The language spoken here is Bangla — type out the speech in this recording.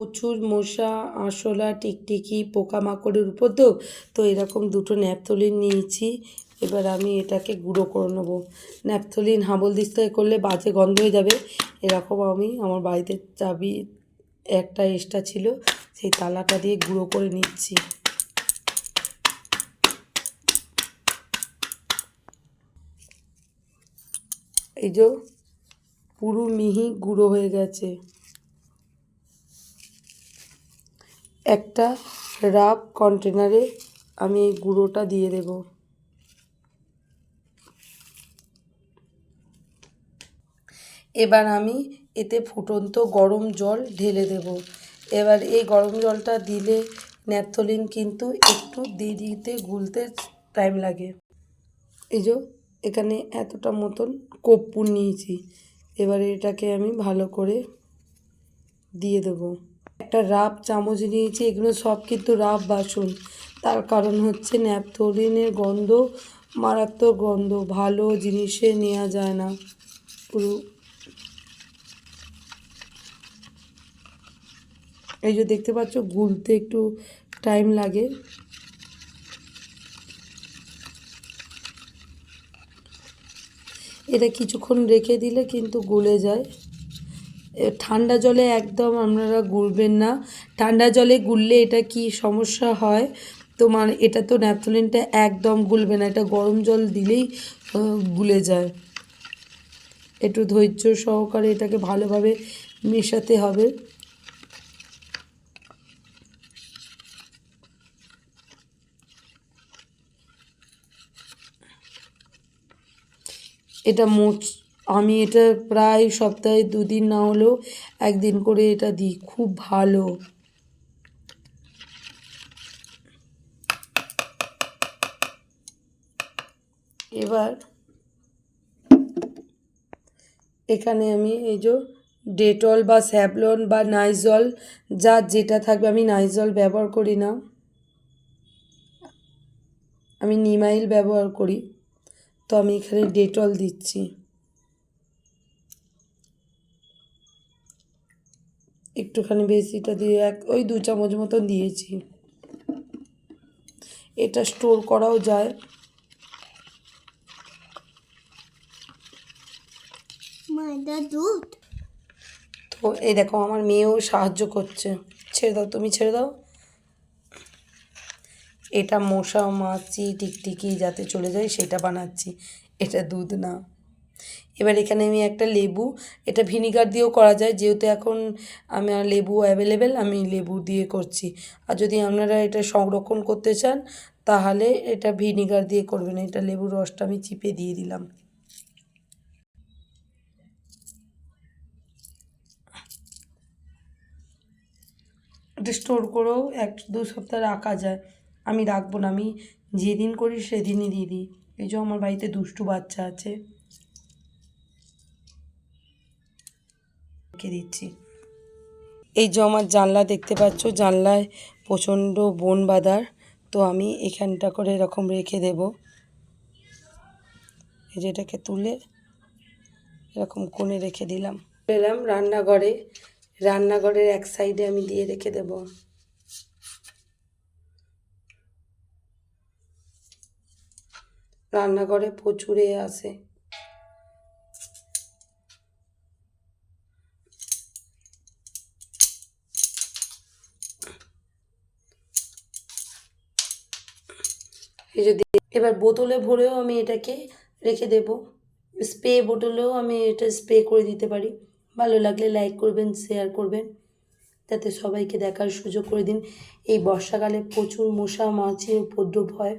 প্রচুর মশা, আরশোলা, টিকটিকি, পোকামাকড়ের উপর তো তো এরকম দুটো ন্যাপথলিন নিয়েছি। এবার আমি এটাকে গুঁড়ো করে নেব। ন্যাপথলিন হাবল দিস্তায় করলে বাজে গন্ধ হয়ে যাবে। এরকম আমি আমার বাড়িতে চাবি, একটা এক্সট্রা ছিল, সেই তালাটা দিয়ে গুঁড়ো করে নিচ্ছি। এই যে পুরো মিহি গুঁড়ো হয়ে গেছে। একটা রাব কন্টেনারে আমি এই গুঁড়োটা দিয়ে দেব। এবার আমি এতে ফুটন্ত গরম জল ঢেলে দেব। এবার এই গরম জলটা দিলে ন্যাপথলিন কিন্তু একটু দেরিতে গুলতে টাইম লাগে। এই যে এখানে এতটা মতন কর্পূর নিয়েছি। এবারে এটাকে আমি ভালো করে দিয়ে দেবো। একটা রাব চামচ নিয়েছি, এগুলো সব কিন্তু রাব বাসন। তার কারণ হচ্ছে ন্যাপথলিনের গন্ধ মারাত্মক গন্ধ, ভালো জিনিসে নেওয়া যায় না। পুরো। এই যে দেখতে পাচ্ছ, গুলতে একটু টাইম লাগে। এটা কিছুক্ষণ রেখে দিলে কিন্তু গলে যায়। ঠান্ডা জলে একদম আপনারা গুলবেন না। ঠান্ডা জলে গুললে এটা কি সমস্যা হয়? তোমার এটা তো ন্যাপথলিনটা একদম গুলবে না, এটা গরম জল দিলেই গুলে যায়। একটু ধৈর্য সহকারে এটাকে ভালোভাবে মেশাতে হবে। এটা মোচ আমি এটা প্রায় সপ্তাহে দুদিন না হলেও একদিন করে এটা দিই, খুব ভালো। এবার এখানে আমি এই যে ডেটল বা স্যাভলন বা নাইজল যার যেটা থাকবে, আমি নাইজল ব্যবহার করি না। আমি নিমাইল ব্যবহার করি। তো আমি এখানে ডেটল দিচ্ছি। একটুখানি বেশিটা দিয়ে এক ওই দু চামচ মতন দিয়েছি। এটা স্টোর করাও যায়। দুধ। তো এই দেখো আমার মেয়েও সাহায্য করছে। ছেড়ে দাও তুমি ছেড়ে দাও। এটা মশা মাছি টিকটিকি যাতে চলে যায় সেটা বানাচ্ছি। এটা দুধ না। এবার এখানে আমি একটা লেবু, এটা ভিনিগার দিয়েও করা যায়, যেহেতু এখন আমার লেবু অ্যাভেলেবেল আমি লেবু দিয়ে করছি। আর যদি আপনারা এটা সংরক্ষণ করতে চান, তাহলে এটা ভিনিগার দিয়ে করবেন, এটা লেবুর রসটা আমি চিপে দিয়ে দিলাম। এটা স্টোর করেও এক দু সপ্তাহ রাখা যায়। আমি রাখব না, আমি যেদিন করি সেদিনই দিয়ে দিই। এই যে আমার বাড়িতে দুষ্টু বাচ্চা আছে। রেখে দিচ্ছি। এই যে আমার জানলা দেখতে পাচ্ছ, জানলায় প্রচণ্ড বন বাঁধার, তো আমি এখানটা করে এরকম রেখে দেব। এই যে এটাকে তুলে এরকম কোণে রেখে দিলাম। এলাম রান্নাঘরে, রান্নাঘরের এক সাইডে আমি দিয়ে রেখে দেব। রান্নাঘরে প্রচুর আসে এই যদি এবার বোতলে ভরেও আমি এটাকে রেখে দেব। স্প্রে বোতলেও আমি এটা স্প্রে করে দিতে পারি। ভালো লাগলে লাইক করবেন, শেয়ার করবেন। যাতে সবাইকে দেখার সুযোগ করে দিন। এই বর্ষাকালে প্রচুর মশা, মাছির উপদ্রব হয়।